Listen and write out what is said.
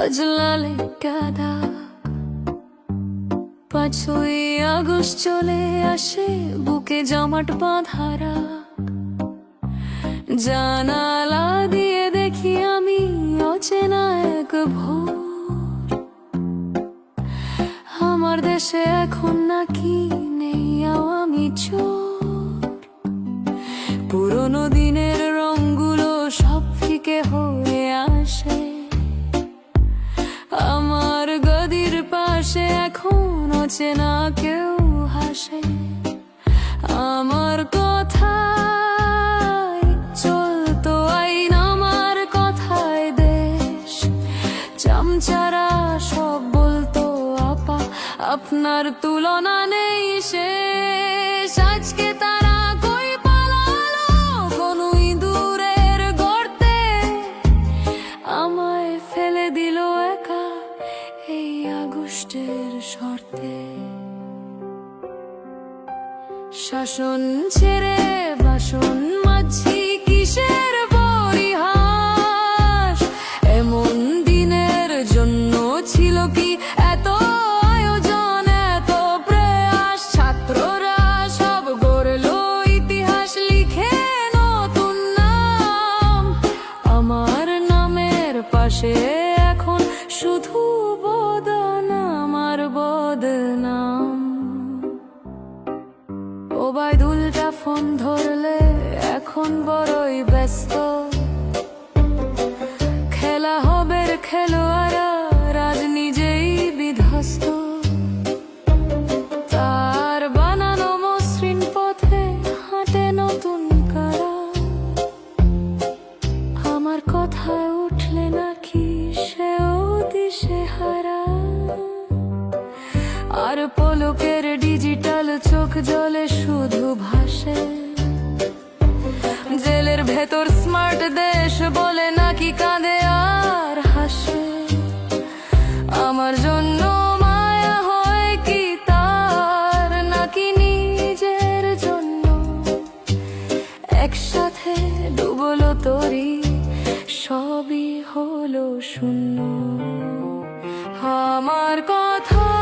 আজ লালে কাদা পাঁচই আগস্ট চলে আসে বুকে জমাট বাঁধারা জানালা দিয়ে দেখি আমি অচেনা এক ভোর। আমার দেশে এখন নাকি নেই আমি চোর। পুরোনো দিনের এখন চেনা কেউ হাসে আমার কথায় চলতো আইন আমার কথায় দেশ চামচারা সব বলতো আপা আপনার তুলনা নেই শেষ আজকে তারা কই পালালো কোন ইঁদুরের গর্তে আমায় ফেলে দিল একা এই আগস্টের শর্তে। শাসন ছেড়ে বাসন মাঝি কিসের পরিহাস? এমন দিনের জন্য ছিল কি এত আয়োজন, এত প্রয়াস? ছাত্ররা সব গড়লো ইতিহাস, লিখে নতুন নাম। আমার নামের পাশে এখন শুধু ওবায়দুলটা ফোন ধরলে এখন বড়ই ব্যস্ত। খেলা হবে খেলোয়াড়া, রাজ নিজেই বিধ্বস্ত। বানানো মসৃণ পথে নতুন কারা। আমার উঠলে নাকি সেও আর পলকের ডিজিটাল চোখ জলে নাকি কাঁদে আর হাসে? আমার জন্য মায়া হয় কি তার? নাকি নিজের জন্য? একসাথে ডুবলো তরি, সবই হলো শূন্য। আমার কথা